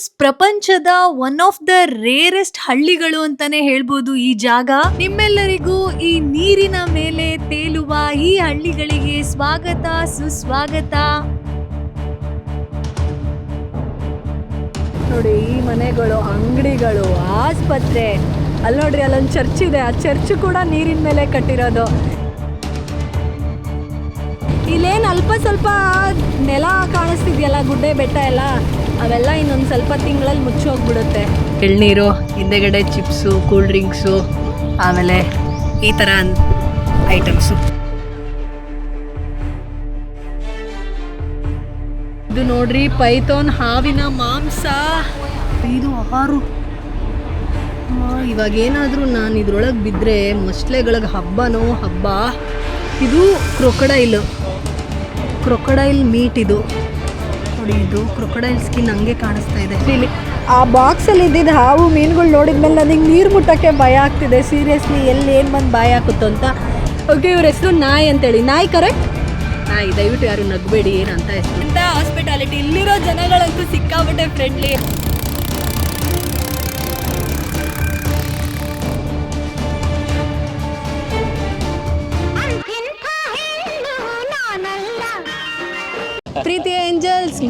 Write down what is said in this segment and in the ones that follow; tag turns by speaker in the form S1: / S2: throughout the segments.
S1: Angels ಪ್ರಪಂಚದ one of the rarest ಹಳ್ಳಿಗಳು ಅಂತಾನೆ ಹೇಳ್ಬೋದು ಈ ಜಾಗ. ನಿಮ್ಮೆಲ್ಲರಿಗೂ ಈ ನೀರಿನ ಮೇಲೆ ತೇಲುವ ಈ ಹಳ್ಳಿಗಳಿಗೆ ಸ್ವಾಗತ, ಸುಸ್ವಾಗತ.
S2: ನೋಡಿ, ಈ ಮನೆಗಳು, ಅಂಗಡಿಗಳು, ಆಸ್ಪತ್ರೆ. ಅಲ್ಲಿ ನೋಡ್ರಿ, ಅಲ್ಲೊಂದು ಚರ್ಚ್ ಇದೆ. ಆ ಚರ್ಚ್ ಕೂಡ ನೀರಿನ ಮೇಲೆ ಕಟ್ಟಿರೋದು. ಇಲ್ಲೇನು ಅಲ್ಪ ಸ್ವಲ್ಪ ನೆಲ ಕಾಣಿಸ್ತಿದ್ಯಲ್ಲ, ಗುಡ್ಡೆ ಬೆಟ್ಟ ಎಲ್ಲ, ಅವೆಲ್ಲ ಇನ್ನೊಂದು ಸ್ವಲ್ಪ ತಿಂಗಳಲ್ಲಿ ಮುಚ್ಚೋಗ್ಬಿಡುತ್ತೆ ಎಳ್ನೀರು, ಹಿಂದೆಗಡೆ ಚಿಪ್ಸು, ಕೂಲ್ ಡ್ರಿಂಕ್ಸು, ಆಮೇಲೆ ಈ ಥರ ಐಟಮ್ಸು. ಇದು ನೋಡ್ರಿ ಪೈಥೋನ್ ಹಾವಿನ ಮಾಂಸ. ಇದು ಆರು. ಇವಾಗ ಏನಾದರೂ ನಾನು ಇದ್ರೊಳಗೆ ಬಿದ್ದರೆ ಮೊಸಳೆಗಳಿಗೆ ಹಬ್ಬನೋ ಹಬ್ಬ. ಇದು ಕ್ರೊಕಡೈಲ್. ಕ್ರೊಕಡೈಲ್ ಮೀಟ್ ಇದು. ನೋಡಿ ಇದು ಕ್ರೊಕೊಡೈಲ್ ಸ್ಕಿನ್ ಹಂಗೆ ಕಾಣಿಸ್ತಾ ಇದೆ. ಇಲ್ಲಿ ಆ ಬಾಕ್ಸಲ್ಲಿ ಇದ್ದಿದ್ದ ಹಾವು ಮೀನುಗಳು ನೋಡಿದ್ಮೇಲೆ ನನಗೆ ನೀರು ಮುಟ್ಟಕ್ಕೆ ಭಯ ಆಗ್ತಿದೆ. ಸೀರಿಯಸ್ಲಿ ಎಲ್ಲಿ ಏನು ಬಂದು ಭಯ ಆಗುತ್ತೋ ಅಂತ. ಓಕೆ ಇವ್ರ ಹೆಸರು ನಾಯಿ ಅಂತೇಳಿ. ನಾಯಿ ಕರೆಕ್ಟ್ ನಾಯಿ ದಯವಿಟ್ಟು ಯಾರು ನಗಬೇಡಿ ಏನಂತ ಹೆಸರು. ಅಂತ ಹಾಸ್ಪಿಟಾಲಿಟಿ ಇಲ್ಲಿರೋ ಜನಗಳಂತೂ ಸಿಕ್ಕಾಬಿಟ್ಟೆ ಫ್ರೆಂಡ್ಲಿ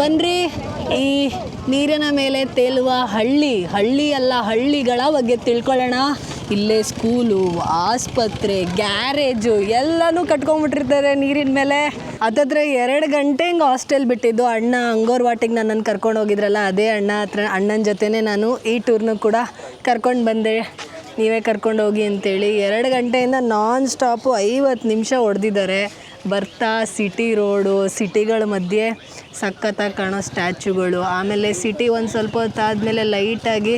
S2: ಬನ್ರಿ, ಈ ನೀರಿನ ಮೇಲೆ ತೇಲುವ ಹಳ್ಳಿ ಹಳ್ಳಿ ಅಲ್ಲ, ಹಳ್ಳಿಗಳ ಬಗ್ಗೆ ತಿಳ್ಕೊಳ್ಳೋಣ. ಇಲ್ಲೇ ಸ್ಕೂಲು, ಆಸ್ಪತ್ರೆ, ಗ್ಯಾರೇಜು ಎಲ್ಲನೂ ಕಟ್ಕೊಂಡ್ಬಿಟ್ಟಿರ್ತಾರೆ ನೀರಿನ ಮೇಲೆ. ಅದಾದ್ರೆ ಎರಡು ಗಂಟೆ ಹಿಂಗೆ ಹಾಸ್ಟೆಲ್ ಬಿಟ್ಟಿದ್ದು. ಅಣ್ಣ ಅಂಗೋರ್ ವಾಟಿಗೆ ನನ್ನನ್ನು ಕರ್ಕೊಂಡು ಹೋಗಿದ್ರಲ್ಲ, ಅದೇ ಅಣ್ಣ ಹತ್ರ, ಅಣ್ಣನ ಜೊತೆನೇ ನಾನು ಈ ಟೂರ್ನು ಕೂಡ ಕರ್ಕೊಂಡು ಬಂದೆ. ನೀವೇ ಕರ್ಕೊಂಡು ಹೋಗಿ ಅಂತೇಳಿ ಎರಡು ಗಂಟೆಯಿಂದ ನಾನ್ ಸ್ಟಾಪು ಐವತ್ತು ನಿಮಿಷ ಹೊಡೆದಿದ್ದಾರೆ. ಬರ್ತಾ ಸಿಟಿ ರೋಡು, ಸಿಟಿಗಳ ಮಧ್ಯೆ ಸಖತ್ತಾಗಿ ಕಾಣೋ ಸ್ಟ್ಯಾಚುಗಳು. ಆಮೇಲೆ ಸಿಟಿ ಒಂದು ಸ್ವಲ್ಪ ಹೊತ್ತಾದಮೇಲೆ ಲೈಟಾಗಿ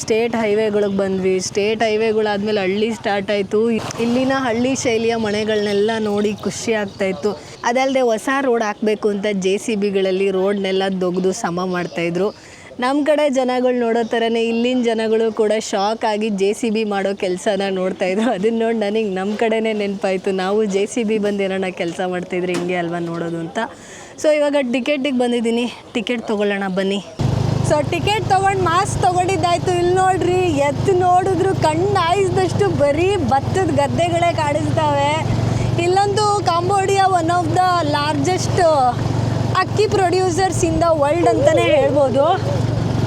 S2: ಸ್ಟೇಟ್ ಹೈವೇಗಳಿಗೆ ಬಂದ್ವಿ. ಸ್ಟೇಟ್ ಹೈವೇಗಳಾದಮೇಲೆ ಹಳ್ಳಿ ಸ್ಟಾರ್ಟ್ ಆಯಿತು. ಇಲ್ಲಿನ ಹಳ್ಳಿ ಶೈಲಿಯ ಮನೆಗಳನ್ನೆಲ್ಲ ನೋಡಿ ಖುಷಿ ಆಗ್ತಾಯಿತ್ತು ಅದಲ್ಲದೆ ಹೊಸ ರೋಡ್ ಹಾಕಬೇಕು ಅಂತ ಜೆ ಸಿ ಬಿಗಳಲ್ಲಿ ರೋಡ್ನೆಲ್ಲ ದೊಗ್ದು ಸಮ ಮಾಡ್ತಾಯಿದ್ರು ನಮ್ಮ ಕಡೆ ಜನಗಳು ನೋಡೋ ಥರನೇ ಇಲ್ಲಿನ ಜನಗಳು ಕೂಡ ಶಾಕ್ ಆಗಿ ಜೆ ಸಿ ಬಿ ಮಾಡೋ ಕೆಲಸನ ನೋಡ್ತಾ ನೋಡ್ತಾಯಿದ್ರು ಅದನ್ನ ನೋಡಿ ನನಗೆ ನಮ್ಮ ಕಡೆನೇ ನೆನಪಾಯಿತು. ನಾವು ಜೆ ಸಿ ಬಿ ಬಂದು ಕೆಲಸ ಮಾಡ್ತಿದ್ರೆ ಹಿಂಗೆ ಅಲ್ವಾ ನೋಡೋದು ಅಂತ. ಸೊ ಇವಾಗ ಟಿಕೆಟಿಗೆ ಬಂದಿದ್ದೀನಿ. ಟಿಕೆಟ್ ತೊಗೊಳ್ಳೋಣ, ಬನ್ನಿ. ಸೊ ಟಿಕೆಟ್ ತೊಗೊಂಡು ಮಾಸ್ಕ್ ತೊಗೊಂಡಿದ್ದಾಯ್ತು. ಇಲ್ಲಿ ನೋಡ್ರಿ, ಎತ್ತು ನೋಡಿದ್ರು ಕಣ್ಣು ಆಯಿಸಿದಷ್ಟು ಬರೀ ಭತ್ತದ ಗದ್ದೆಗಳೇ ಕಾಣಿಸ್ತಾವೆ. ಇಲ್ಲೊಂದು Cambodia one of the largest ಅಕ್ಕಿ ಪ್ರೊಡ್ಯೂಸರ್ಸ್ ಇನ್ ದ ವರ್ಲ್ಡ್ ಅಂತಲೇ ಹೇಳ್ಬೋದು.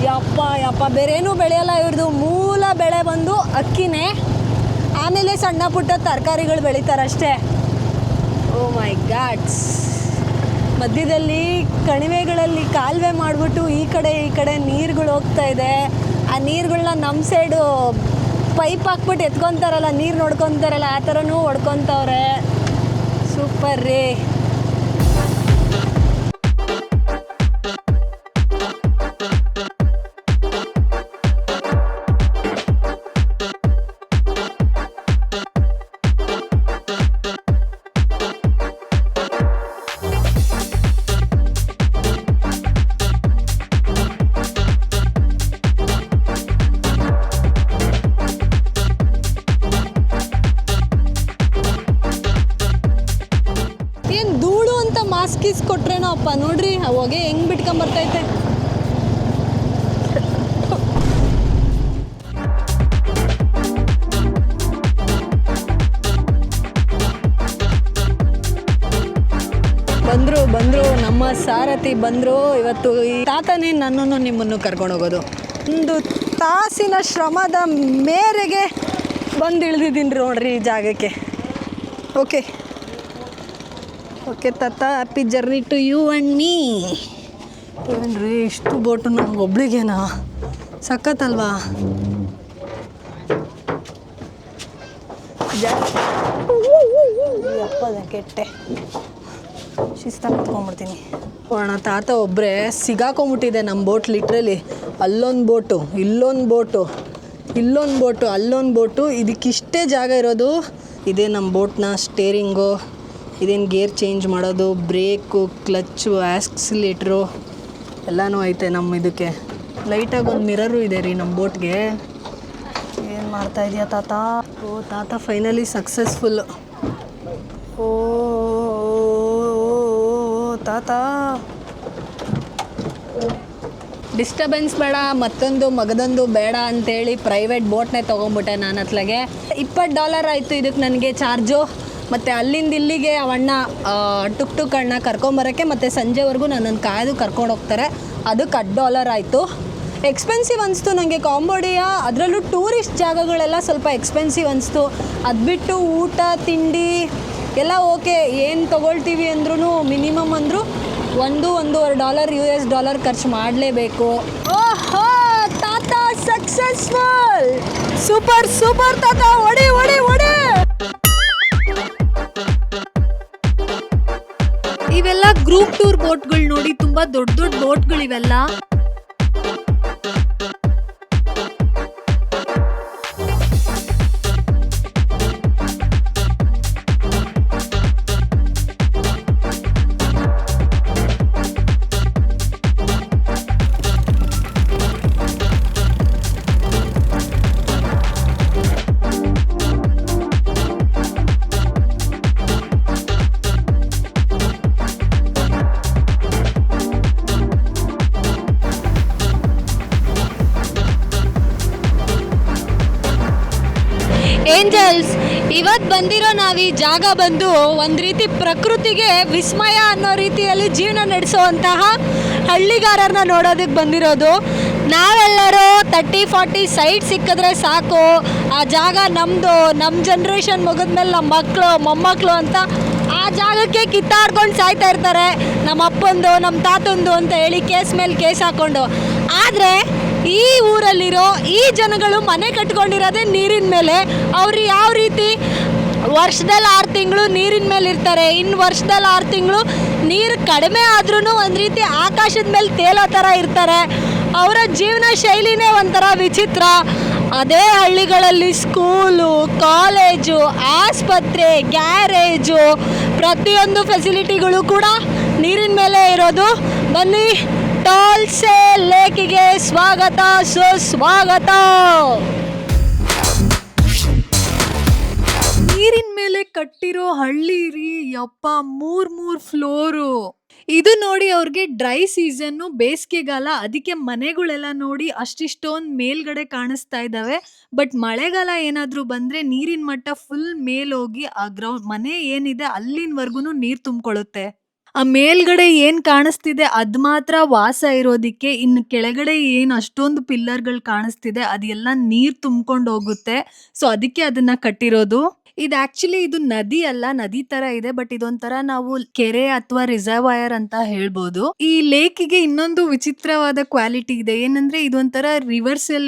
S2: ಯಪ್ಪ ಯಪ್ಪ. ಬೇರೇನೂ ಬೆಳೆಯಲ್ಲ ಇವ್ರದ್ದು ಮೂಲ ಬೆಳೆ ಬಂದು ಅಕ್ಕಿನೇ. ಆಮೇಲೆ ಸಣ್ಣ ಪುಟ್ಟ ತರಕಾರಿಗಳು ಬೆಳೀತಾರಷ್ಟೇ. ಓ ಮೈ ಗಾಡ್ಸ್ ಮಧ್ಯದಲ್ಲಿ ಕಣಿವೆಗಳಲ್ಲಿ ಕಾಲುವೆ ಮಾಡಿಬಿಟ್ಟು ಈ ಕಡೆ ಈ ಕಡೆ ನೀರುಗಳು ಹೋಗ್ತಾ ಇದೆ. ಆ ನೀರುಗಳನ್ನ ನಮ್ಮ ಸೈಡು ಪೈಪ್ ಹಾಕ್ಬಿಟ್ಟು ಎತ್ಕೊತಾರಲ್ಲ, ನೀರು ನೋಡ್ಕೊತಾರಲ್ಲ, ಆ ಥರನೂ ಹೊಡ್ಕೊತವ್ರೆ. ಸೂಪರ್ ರೀ. ಅಂತ ಕೊಟ್ರೇನೋ ಅಪ್ಪ ನೋಡ್ರಿ ಹೋಗಿ ಹೊಗೆ ಹೆಂಗ್ ಬಿಟ್ಕೊಂಬರ್ತೈತೆ ಬಂದ್ರು ಬಂದ್ರು, ನಮ್ಮ ಸಾರಥಿ ಬಂದ್ರು. ಇವತ್ತು ಈ ತಾತನೇ ನನ್ನನ್ನು ನಿಮ್ಮನ್ನು ಕರ್ಕೊಂಡು ಹೋಗೋದು. ಒಂದು ತಾಸಿನ ಶ್ರಮದ ಮೇರೆಗೆ ಬಂದು ಇಳಿದಿದ್ದೀನಿ ನೋಡ್ರಿ ಈ ಜಾಗಕ್ಕೆ. ಓಕೆ ಓಕೆ, ತಾತ happy journey to you and me ಏನ್ರಿ, ಇಷ್ಟು ಬೋಟು ನಮ್ಗೆ ಒಬ್ಳಿಗೇನಾ? ಸಖತ್ತಲ್ವಾ? ಅಪ್ಪದ ಕೆಟ್ಟೆ. ಶಿಸ್ತಾಗಿ ಕುತ್ಕೊಂಡ್ಬಿಡ್ತೀನಿ. ಹೋಣ ತಾತ ಒಬ್ಬರೇ ಸಿಗಾಕೊಂಬಿಟ್ಟಿದೆ ನಮ್ಮ ಬೋಟ್ ಲಿಟ್ರಲಿ ಅಲ್ಲೊಂದು ಬೋಟು ಇಲ್ಲೊಂದು ಬೋಟು ಇಲ್ಲೊಂದು ಬೋಟು ಅಲ್ಲೊಂದು ಬೋಟು ಇದಕ್ಕಿಷ್ಟೇ ಜಾಗ ಇರೋದು ಇದೇ ನಮ್ಮ ಬೋಟ್ನ ಸ್ಟೇರಿಂಗು ಇದೇನು ಗೇರ್ ಚೇಂಜ್ ಮಾಡೋದು, ಬ್ರೇಕು, ಕ್ಲಚ್ಚು ಆಕ್ಸಿಲೇಟ್ರು ಎಲ್ಲನೂ ಐತೆ ನಮ್ಮ ಇದಕ್ಕೆ. ಲೈಟಾಗಿ ಒಂದು ಮಿರರು ಇದೆ ರೀ ನಮ್ಮ ಬೋಟ್ಗೆ. ಏನು ಮಾಡ್ತಾ ಇದೆಯಾ ತಾತ? ಓ, ತಾತ ಫೈನಲಿ ಸಕ್ಸಸ್ಫುಲ್. ಓ, ತಾತ? ಡಿಸ್ಟರ್ಬೆನ್ಸ್ ಬೇಡ, ಮತ್ತೊಂದು ಮಗದೊಂದು ಬೇಡ ಅಂತೇಳಿ ಪ್ರೈವೇಟ್ ಬೋಟ್ನೇ ತೊಗೊಂಬಿಟ್ಟೆ ನಾನು ಅತ್ಲಾಗೆ. ಇಪ್ಪತ್ತು ಡಾಲರ್ ಆಯಿತು ಇದಕ್ಕೆ ನನಗೆ ಚಾರ್ಜು. ಮತ್ತು ಅಲ್ಲಿಂದ ಇಲ್ಲಿಗೆ ಅವಣ್ಣ ಟುಕ್ ಟುಕ್ ಅಣ್ಣ ಕರ್ಕೊಂಬರೋಕ್ಕೆ ಮತ್ತು ಸಂಜೆವರೆಗೂ ನನ್ನನ್ನು ಕಾಯ್ದು ಕರ್ಕೊಂಡು ಹೋಗ್ತಾರೆ. ಅದಕ್ಕೆ ಕಟ್ ಡಾಲರ್ ಆಯಿತು. ಎಕ್ಸ್ಪೆನ್ಸಿವ್ ಅನಿಸ್ತು ನನಗೆ ಕಾಂಬೋಡಿಯ ಅದರಲ್ಲೂ ಟೂರಿಸ್ಟ್ ಜಾಗಗಳೆಲ್ಲ ಸ್ವಲ್ಪ ಎಕ್ಸ್ಪೆನ್ಸಿವ್ ಅನಿಸ್ತು. ಅದು ಬಿಟ್ಟು ಊಟ, ತಿಂಡಿ ಎಲ್ಲ ಓಕೆ ಏನು ತೊಗೊಳ್ತೀವಿ ಅಂದ್ರೂ ಮಿನಿಮಮ್ ಅಂದರೂ ಒಂದು, ಒಂದೂವರೆ ಡಾಲರ್ ಯು ಎಸ್ ಡಾಲರ್ ಖರ್ಚು ಮಾಡಲೇಬೇಕು. ಓಹೋ, ತಾತ ಸಕ್ಸಸ್ಫುಲ್ ಸೂಪರ್ ಸೂಪರ್ ತಾತ. ಒಡಿ ಒಡಿ ಒಡಿ!
S1: ಗ್ರೂಪ್ ಟೂರ್ ಬೋಟ್ಗಳು ನೋಡಿ ತುಂಬಾ ದೊಡ್ಡ ದೊಡ್ಡ ಬೋಟ್ಗಳಿವೆಲ್ಲ.
S2: ಇವತ್ತು ಬಂದಿರೋ ನಾವು ಈ ಜಾಗ ಬಂದು ಒಂದು ರೀತಿ ಪ್ರಕೃತಿಗೆ ವಿಸ್ಮಯ ಅನ್ನೋ ರೀತಿಯಲ್ಲಿ ಜೀವನ ನಡೆಸುವಂತಹ ಹಳ್ಳಿಗಾರರನ್ನ ನೋಡೋದಕ್ಕೆ ಬಂದಿರೋದು. ನಾವೆಲ್ಲರೂ ತರ್ಟಿ, ಫಾರ್ಟಿ ಸೈಟ್ ಸಿಕ್ಕಿದ್ರೆ ಸಾಕು. ಆ ಜಾಗ ನಮ್ಮದು ನಮ್ಮ ಜನ್ರೇಷನ್ ಮುಗಿದ್ಮೇಲೆ ನಮ್ಮ ಮಕ್ಕಳು ಮೊಮ್ಮಕ್ಕಳು ಅಂತ ಜಾಗಕ್ಕೆ ಕಿತ್ತಾಡ್ಕೊಂಡು ಸಾಯ್ತಾ ಇರ್ತಾರೆ. ನಮ್ಮ ಅಪ್ಪಂದು, ನಮ್ಮ ತಾತಂದು ಅಂತ ಹೇಳಿ ಕೇಸ್ ಮೇಲೆ ಕೇಸ್ ಹಾಕೊಂಡು. ಆದರೆ ಈ ಊರಲ್ಲಿರೋ ಈ ಜನಗಳು ಮನೆ ಕಟ್ಕೊಂಡಿರೋದೇ ನೀರಿನ ಮೇಲೆ. ಅವರು ಯಾವ ರೀತಿ ವರ್ಷದಲ್ಲಿ ಆರು ತಿಂಗಳು ನೀರಿನ ಮೇಲೆ ಇರ್ತಾರೆ. ಇನ್ನು ವರ್ಷದಲ್ಲಿ ಆರು ತಿಂಗಳು ನೀರು ಕಡಿಮೆ ಆದ್ರೂ ಒಂದು ರೀತಿ ಆಕಾಶದ ಮೇಲೆ ತೇಲೋ ಥರ ಇರ್ತಾರೆ. ಅವರ ಜೀವನ ಶೈಲಿನೇ ಒಂಥರ ವಿಚಿತ್ರ. ಅದೇ ಹಳ್ಳಿಗಳಲ್ಲಿ ಸ್ಕೂಲು ಕಾಲೇಜು ಆಸ್ಪತ್ರೆ ಗ್ಯಾರೇಜು ಪ್ರತಿಯೊಂದು ಫೆಸಿಲಿಟಿಗಳು ಕೂಡ ನೀರಿನ ಮೇಲೆ ಇರೋದು. ಬನ್ನಿ ಟಾಲ್ಸೆ ಲೇಕಿಗೆ ಸ್ವಾಗತ, ಸುಸ್ವಾಗತ.
S1: ನೀರಿನ ಮೇಲೆ ಕಟ್ಟಿರೋ ಹಳ್ಳಿ ರೀ, ಯಪ್ಪ, ಮೂರ್ ಮೂರ್ ಫ್ಲೋರು ಇದು ನೋಡಿ ಅವ್ರಿಗೆ ಡ್ರೈ ಸೀಸನ್ನು, ಬೇಸಿಗೆಗಾಲ, ಅದಕ್ಕೆ ಮನೆಗಳೆಲ್ಲ ನೋಡಿ ಅಷ್ಟಿಷ್ಟೊಂದು ಮೇಲ್ಗಡೆ ಕಾಣಿಸ್ತಾ ಇದ್ದಾವೆ. ಬಟ್ ಮಳೆಗಾಲ ಏನಾದರೂ ಬಂದ್ರೆ ನೀರಿನ ಮಟ್ಟ ಫುಲ್ ಮೇಲೋಗಿ ಆ ಗ್ರೌಂಡ್ ಮನೆ ಏನಿದೆ ಅಲ್ಲಿನವರೆಗೂ ನೀರು ತುಂಬಿಕೊಳ್ಳುತ್ತೆ. ಆ ಮೇಲ್ಗಡೆ ಏನ್ ಕಾಣಿಸ್ತಿದೆ ಅದ್ ಮಾತ್ರ ವಾಸ ಇರೋದಿಕ್ಕೆ ಇನ್ನು ಕೆಳಗಡೆ ಏನ್ ಅಷ್ಟೊಂದು ಪಿಲ್ಲರ್ಗಳು ಕಾಣಿಸ್ತಿದೆ ಅದೆಲ್ಲ ನೀರ್ ತುಂಬ್ಕೊಂಡು ಹೋಗುತ್ತೆ. ಸೊ ಅದಕ್ಕೆ ಅದನ್ನ ಕಟ್ಟಿರೋದು. ಇದು ಆಕ್ಚುಲಿ ಇದು ನದಿ ಅಲ್ಲ, ನದಿ ತರ ಇದೆ ಬಟ್ ಇದೊಂಥರ ನಾವು ಕೆರೆ ಅಥವಾ ರಿಸರ್ವಾಯರ್ ಅಂತ ಹೇಳ್ಬೋದು. ಈ ಲೇಕಿಗೆ ಇನ್ನೊಂದು ವಿಚಿತ್ರವಾದ ಕ್ವಾಲಿಟಿ ಇದೆ. ಏನಂದ್ರೆ ಇದೊಂಥರ ರಿವರ್ಸಲ್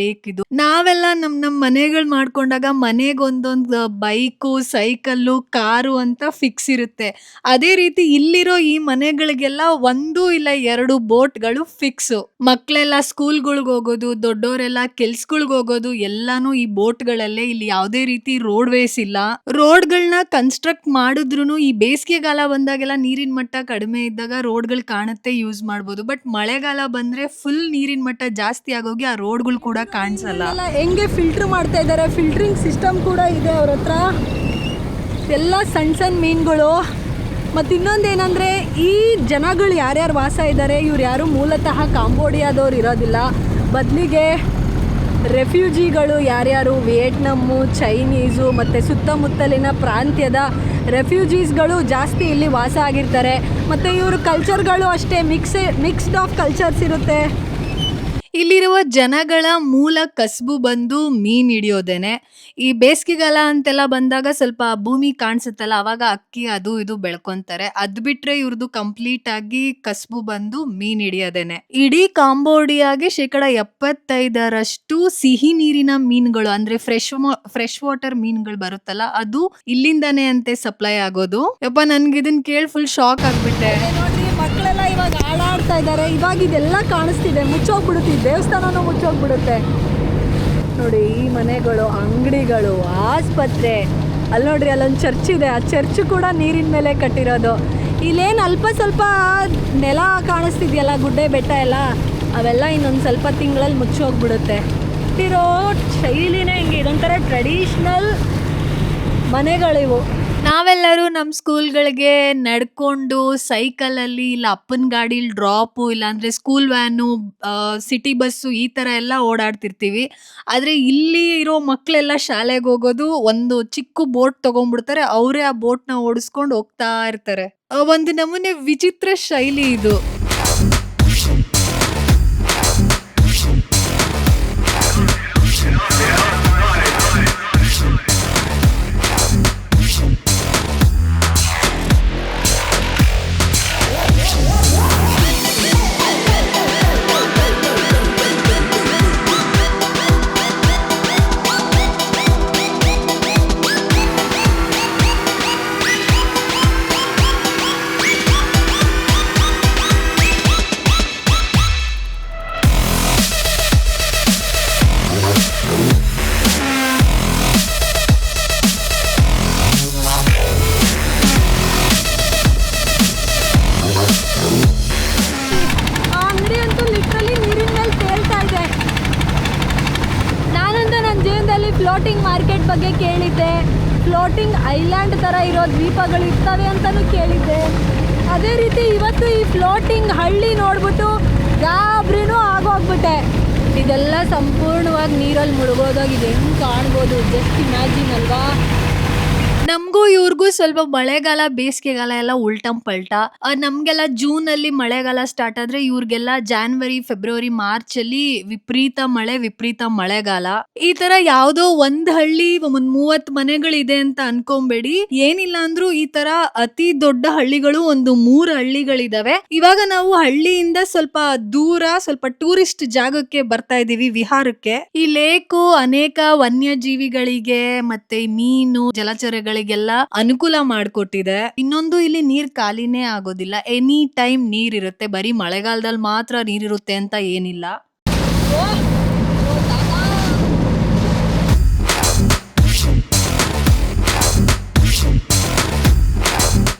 S1: ಲೇಕ್ ಇದು. ನಾವೆಲ್ಲ ನಮ್ ನಮ್ ಮನೆಗಳು ಮಾಡ್ಕೊಂಡಾಗ ಮನೆಗೆ ಒಂದೊಂದು ಬೈಕು ಸೈಕಲ್ಲು ಕಾರು ಅಂತ ಫಿಕ್ಸ್ ಇರುತ್ತೆ. ಅದೇ ರೀತಿ ಇಲ್ಲಿರೋ ಈ ಮನೆಗಳಿಗೆಲ್ಲ ಒಂದು ಇಲ್ಲ ಎರಡು ಬೋಟ್ಗಳು ಫಿಕ್ಸ್ ಮಕ್ಳೆಲ್ಲ ಸ್ಕೂಲ್ಗಳಿಗೆ ಹೋಗೋದು ದೊಡ್ಡವರೆಲ್ಲ ಕೆಲ್ಸಗಳ್ಗೆ ಹೋಗೋದು, ಎಲ್ಲಾನು ಈ ಬೋಟ್ಗಳಲ್ಲೇ ಇಲ್ಲಿ ಯಾವುದೇ ರೀತಿ ರೋಡ್ ವೇಸ್ ಇಲ್ಲ. ರೋಡ್ಗಳನ್ನ ಕನ್ಸ್ಟ್ರಕ್ಟ್ ಮಾಡಿದ್ರು ಈ ಬೇಸಿಗೆಗಾಲ ಬಂದಾಗೆಲ್ಲ ನೀರಿನ ಮಟ್ಟ ಕಡಿಮೆ ಇದ್ದಾಗ ರೋಡ್ಗಳು ಕಾಣುತ್ತೆ ಯೂಸ್ ಮಾಡ್ಬೋದು. ಬಟ್ ಮಳೆಗಾಲ ಬಂದ್ರೆ ಫುಲ್ ನೀರಿನ ಮಟ್ಟ ಜಾಸ್ತಿ ಆಗೋಗಿ ಆ ರೋಡ್ಗಳು ಕೂಡ ಕಾಣಿಸಲ್ಲ.
S2: ಹೆಂಗೆ ಫಿಲ್ಟರ್ ಮಾಡ್ತಾ ಇದ್ದಾರೆ ಫಿಲ್ಟ್ರಿಂಗ್ ಸಿಸ್ಟಮ್ ಕೂಡ ಇದೆ ಅವ್ರ ಹತ್ರ. ಎಲ್ಲ ಸಣ್ಣ ಸಣ್ಣ ಮೀನುಗಳು. ಮತ್ತು ಈ ಜನಗಳು ಯಾರ್ಯಾರು ವಾಸ ಇದ್ದಾರೆ ಇವ್ರು ಯಾರು ಮೂಲತಃ ಕಾಂಬೋಡಿಯಾದವ್ರು ಇರೋದಿಲ್ಲ. ಬದಲಿಗೆ ರೆಫ್ಯೂಜಿಗಳು ಯಾರ್ಯಾರು ವಿಯೆಟ್ನಮ್ಮು ಚೈನೀಸು ಮತ್ತು ಸುತ್ತಮುತ್ತಲಿನ ಪ್ರಾಂತ್ಯದ ರೆಫ್ಯೂಜೀಸ್ಗಳು ಜಾಸ್ತಿ ಇಲ್ಲಿ ವಾಸ ಆಗಿರ್ತಾರೆ. ಮತ್ತು ಇವರು ಕಲ್ಚರ್ಗಳು ಅಷ್ಟೇ ಮಿಕ್ಸ್ ಮಿಕ್ಸ್ಡ್ ಆಫ್ ಕಲ್ಚರ್ಸ್ ಇರುತ್ತೆ.
S1: ಇಲ್ಲಿರುವ ಜನಗಳ ಮೂಲ ಕಸಬು ಬಂದು ಮೀನ್ ಹಿಡಿಯೋದೇನೆ. ಈ ಬೇಸಿಗೆಗಾಲ ಅಂತೆಲ್ಲ ಬಂದಾಗ ಸ್ವಲ್ಪ ಭೂಮಿ ಕಾಣಿಸುತ್ತಲ್ಲ, ಅವಾಗ ಅಕ್ಕಿ ಅದು ಇದು ಬೆಳ್ಕೊಂತಾರೆ. ಅದ್ ಬಿಟ್ರೆ ಇವ್ರದ್ದು ಕಂಪ್ಲೀಟ್ ಆಗಿ ಕಸಬು ಬಂದು ಮೀನ್ ಹಿಡಿಯೋದೇನೆ. ಇಡೀ ಕಾಂಬೋಡಿಯಾಗೆ ಶೇಕಡ ಎಪ್ಪತ್ತೈದರಷ್ಟು ಸಿಹಿ ನೀರಿನ ಮೀನುಗಳು, ಅಂದ್ರೆ ಫ್ರೆಶ್ ಫ್ರೆಶ್ ವಾಟರ್ ಮೀನುಗಳು ಬರುತ್ತಲ್ಲ, ಅದು ಇಲ್ಲಿಂದಾನೇ ಅಂತೆ ಸಪ್ಲೈ ಆಗೋದು. ಯಪ್ಪ, ನನ್ಗೆ ಇದನ್ ಕೇಳಿ ಫುಲ್ ಶಾಕ್ ಆಗ್ಬಿಟ್ಟೆ.
S2: ನೋಡ್ರಿ ಮಕ್ಕಳೆಲ್ಲ ಇವಾಗ ಆಡಾಡ್ತಾ ಇದ್ದಾರೆ. ಇವಾಗ ಇದೆಲ್ಲ ಕಾಣಿಸ್ತಿದೆ. ಮುಚ್ಚೋಗ್ಬಿಡುತ್ತೆ. ಈ ದೇವಸ್ಥಾನನೂ ಮುಚ್ಚೋಗ್ಬಿಡುತ್ತೆ. ನೋಡಿ, ಈ ಮನೆಗಳು, ಅಂಗಡಿಗಳು, ಆಸ್ಪತ್ರೆ. ಅಲ್ಲಿ ನೋಡ್ರಿ, ಅಲ್ಲೊಂದು ಚರ್ಚ್ ಇದೆ. ಆ ಚರ್ಚ್ ಕೂಡ ನೀರಿನ ಮೇಲೆ ಕಟ್ಟಿರೋದು. ಇಲ್ಲೇನು ಅಲ್ಪ ಸ್ವಲ್ಪ ನೆಲ ಕಾಣಿಸ್ತಿದೆಯಲ್ಲ, ಗುಡ್ಡೆ ಬೆಟ್ಟ ಎಲ್ಲ? ಅವೆಲ್ಲ ಇನ್ನೊಂದು ಸ್ವಲ್ಪ ತಿಂಗಳಲ್ಲಿ ಮುಚ್ಚೋಗ್ಬಿಡುತ್ತೆ. ಇರೋ ಶೈಲಿನೇ ಹಿಂಗೆ. ಇದೊಂಥರ ಟ್ರೆಡಿಷ್ನಲ್ ಮನೆಗಳಿವು.
S1: ನಾವೆಲ್ಲರೂ ನಮ್ಮ ಸ್ಕೂಲ್ಗಳಿಗೆ ನಡ್ಕೊಂಡು ಸೈಕಲಲ್ಲಿ ಇಲ್ಲ ಅಪ್ಪನ ಗಾಡೀಲಿ ಡ್ರಾಪು ಇಲ್ಲಾಂದರೆ ಸ್ಕೂಲ್ ವ್ಯಾನು ಸಿಟಿ ಬಸ್ಸು ಈ ಥರ ಎಲ್ಲ ಓಡಾಡ್ತಿರ್ತೀವಿ. ಆದರೆ ಇಲ್ಲಿ ಇರೋ ಮಕ್ಕಳೆಲ್ಲ ಶಾಲೆಗೆ ಹೋಗೋದು ಒಂದು ಚಿಕ್ಕ ಬೋಟ್ ತಗೊಂಡ್ಬಿಡ್ತಾರೆ, ಅವರೇ ಆ ಬೋಟ್ನ ಓಡಿಸ್ಕೊಂಡು ಹೋಗ್ತಾ ಇರ್ತಾರೆ. ಒಂದು ನಮೂನೆ ವಿಚಿತ್ರ ಶೈಲಿ ಇದು.
S2: ಐಲ್ಯಾಂಡ್ ಥರ ಇರೋ ದ್ವೀಪಗಳು ಇರ್ತವೆ ಅಂತಲೂ ಕೇಳಿದ್ದೆ. ಅದೇ ರೀತಿ ಇವತ್ತು ಈ ಫ್ಲೋಟಿಂಗ್ ಹಳ್ಳಿ ನೋಡ್ಬಿಟ್ಟು ಗಾಬ್ರಿನೂ ಆಗೋಗ್ಬಿಟ್ಟೆ. ಇದೆಲ್ಲ ಸಂಪೂರ್ಣವಾಗಿ ನೀರಲ್ಲಿ ಮುಳುಗೋದಾಗಿದೆ ಹೆಂಗೆ ಕಾಣ್ಬೋದು? ಜಸ್ಟ್ ಇಮ್ಯಾಜಿನ್ ಅಲ್ವಾ?
S1: ನಮಗೂ ಇವ್ರಿಗೂ ಸ್ವಲ್ಪ ಮಳೆಗಾಲ, ಬೇಸಿಗೆಗಾಲ ಎಲ್ಲ ಉಲ್ಟಂ ಪಲ್ಟ. ನಮ್ಗೆಲ್ಲ ಜೂನ್ ಅಲ್ಲಿ ಮಳೆಗಾಲ ಸ್ಟಾರ್ಟ್ ಆದ್ರೆ ಇವ್ರಿಗೆಲ್ಲ ಜಾನ್ವರಿ ಫೆಬ್ರವರಿ ಮಾರ್ಚ್ ಅಲ್ಲಿ ವಿಪರೀತ ಮಳೆ, ವಿಪರೀತ ಮಳೆಗಾಲ. ಈ ತರ ಯಾವ್ದೋ ಒಂದ್ ಹಳ್ಳಿ, ಒಂದ್ ಮೂವತ್ ಮನೆಗಳಿದೆ ಅಂತ ಅನ್ಕೊಂಬೇಡಿ. ಏನಿಲ್ಲ ಅಂದ್ರೂ ಈ ತರ ಅತಿ ದೊಡ್ಡ ಹಳ್ಳಿಗಳು ಒಂದು ಮೂರ್ ಹಳ್ಳಿಗಳಿದಾವೆ. ಇವಾಗ ನಾವು ಹಳ್ಳಿಯಿಂದ ಸ್ವಲ್ಪ ದೂರ, ಸ್ವಲ್ಪ ಟೂರಿಸ್ಟ್ ಜಾಗಕ್ಕೆ ಬರ್ತಾ ಇದೀವಿ ವಿಹಾರಕ್ಕೆ. ಈ ಲೇಕು ಅನೇಕ ವನ್ಯಜೀವಿಗಳಿಗೆ ಮತ್ತೆ ಮೀನು ಮೀನು ಜಲಚರಗಳಿಗೆಲ್ಲ ಅನುಕೂಲ ಮಾಡ್ಕೊಟ್ಟಿದೆ. ಇನ್ನೊಂದು ಇಲ್ಲಿ ನೀರ್ ಖಾಲಿನೇ ಆಗೋದಿಲ್ಲ. ಎನಿ ಟೈಮ್ ನೀರ್ ಇರುತ್ತೆ ಬರೀ ಮಳೆಗಾಲದಲ್ಲಿ ಮಾತ್ರ ನೀರಿರುತ್ತೆ ಅಂತ ಏನಿಲ್ಲ.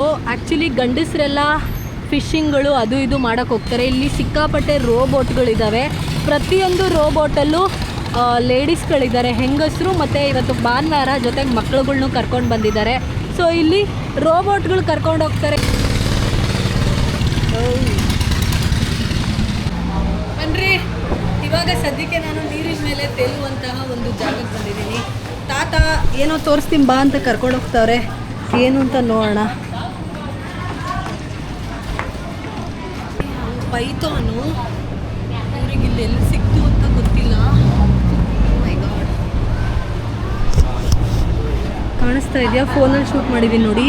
S2: ಓ ಆ್ಯಕ್ಚುಲಿ ಗಂಡಸರೆಲ್ಲ ಫಿಶಿಂಗ್ಗಳು ಅದು ಇದು ಮಾಡೋಕ್ಕೆ ಹೋಗ್ತಾರೆ. ಇಲ್ಲಿ ಸಿಕ್ಕಾಪಟ್ಟೆ ರೋಬೋಟ್ಗಳಿದ್ದಾವೆ ಪ್ರತಿಯೊಂದು ರೋಬೋಟಲ್ಲೂ ಲೇಡೀಸ್ಗಳಿದ್ದಾರೆ ಹೆಂಗಸರು ಮತ್ತು ಇವತ್ತು ಭಾನುವಾರ ಜೊತೆಗೆ ಮಕ್ಕಳುಗಳನ್ನೂ ಕರ್ಕೊಂಡು ಬಂದಿದ್ದಾರೆ. ಸೊ ಇಲ್ಲಿ ರೋಬೋಟ್ಗಳು ಕರ್ಕೊಂಡು ಹೋಗ್ತಾರೆ. ಬನ್ರಿ, ಇವಾಗ ಸದ್ಯಕ್ಕೆ ನಾನು ನೀರಿನ ಮೇಲೆ ತೇಲುವಂತಹ ಒಂದು ಜಾಗಕ್ಕೆ ಬಂದಿದ್ದೀನಿ. ತಾತ, ಏನೋ ತೋರಿಸ್ತೀನಿ ಬಾ ಅಂತ ಕರ್ಕೊಂಡು ಹೋಗ್ತಾವ್ರೆ. ಏನು ಅಂತ ನೋಡೋಣ. ಪೈತೋನು ಅವ್ರಿಗೆ ಇಲ್ಲಿ ಎಲ್ಲಿ ಸಿಕ್ತು ಅಂತ ಗೊತ್ತಿಲ್ಲ Oh my God. ಕಾಣಿಸ್ತಾ ಇದೆಯಾ? ಫೋನಲ್ಲಿ ಶೂಟ್ ಮಾಡಿದ್ದೀನಿ ನೋಡಿ.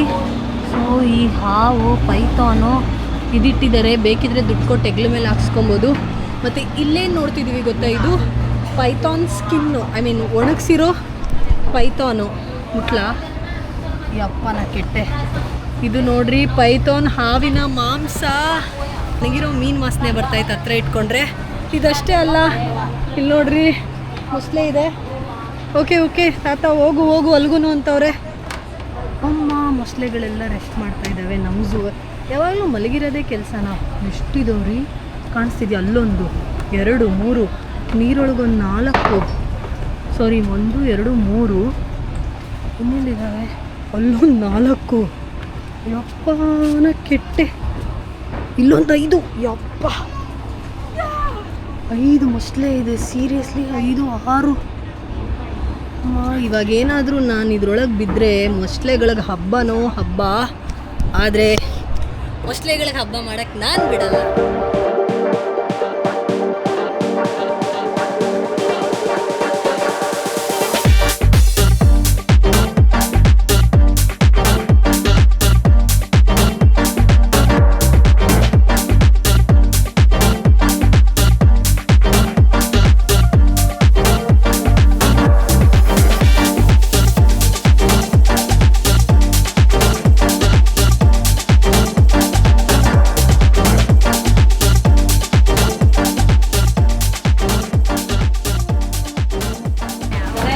S2: ಸೊ ಈ ಹಾವು, ಪೈಥಾನು ಇದಿಟ್ಟಿದ್ದಾರೆ. ಬೇಕಿದ್ರೆ ದುಡ್ಡು ಕೊಟ್ಟು ಹೆಗ್ಲ ಮೇಲೆ ಹಾಕ್ಸ್ಕೊಬೋದು. ಮತ್ತು ಇಲ್ಲೇನು ನೋಡ್ತಿದ್ದೀವಿ ಗೊತ್ತಾ ಇದು? ಪೈಥಾನ್ ಸ್ಕಿನ್ನು, ಐ ಮೀನ್ ಒಣಗಿಸಿರೋ ಪೈಥಾನು. ಮುಟ್ಲ? ಯಪ್ಪನ ಕೆಟ್ಟೆ. ಇದು ನೋಡ್ರಿ, ಪೈಥಾನ್ ಹಾವಿನ ಮಾಂಸ. ನನಗಿರೋ ಮೀನು ವಾಸನೆ ಬರ್ತಾಯಿತ್ತು ಹತ್ರ ಇಟ್ಕೊಂಡ್ರೆ. ಇದಷ್ಟೇ ಅಲ್ಲ, ಇಲ್ಲಿ ನೋಡ್ರಿ, ಮೊಸಳೆ ಇದೆ. ಓಕೆ ಓಕೆ ತಾತ, ಹೋಗು ಹೋಗು ಅಲ್ಗೂ ಅಂತವ್ರೆ. ಅಮ್ಮ, ಮೊಸಳೆಗಳೆಲ್ಲ ರೆಸ್ಟ್ ಮಾಡ್ತಾ ಇದ್ದಾವೆ ನಮ್ಮ ಝೂ ಯಾವಾಗಲೂ ಮಲಗಿರೋದೇ ಕೆಲಸನ? ಎಷ್ಟಿದವ್ರಿ ಕಾಣಿಸ್ತಿದ್ಯಾ ಅಲ್ಲೊಂದು, ಎರಡು, ಮೂರು, ನೀರೊಳಗೊಂದು ನಾಲ್ಕು. ಸಾರಿ ಒಂದು, ಎರಡು, ಮೂರು. ಇನ್ನೊಂದಿದ್ದಾವೆ ಅಲ್ಲೊಂದು ನಾಲ್ಕು. ಯಪ್ಪನ ಕೆಟ್ಟೆ. ಇಲ್ಲೊಂದು ಐದು. ಯಪ್ಪ. ಐದು ಮೊಸಳೆ ಇದೆ ಸೀರಿಯಸ್ಲಿ ಐದು, ಆರು. ಇವಾಗ ಏನಾದರೂ ನಾನು ಇದ್ರೊಳಗೆ ಬಿದ್ದರೆ ಮೊಸಳೆಗಳಿಗೆ ಹಬ್ಬನೋ ಹಬ್ಬ. ಆದರೆ ಮೊಸಳೆಗಳಿಗೆ ಹಬ್ಬ ಮಾಡಕ್ಕೆ ನಾನು ಬಿಡಲ್ಲ.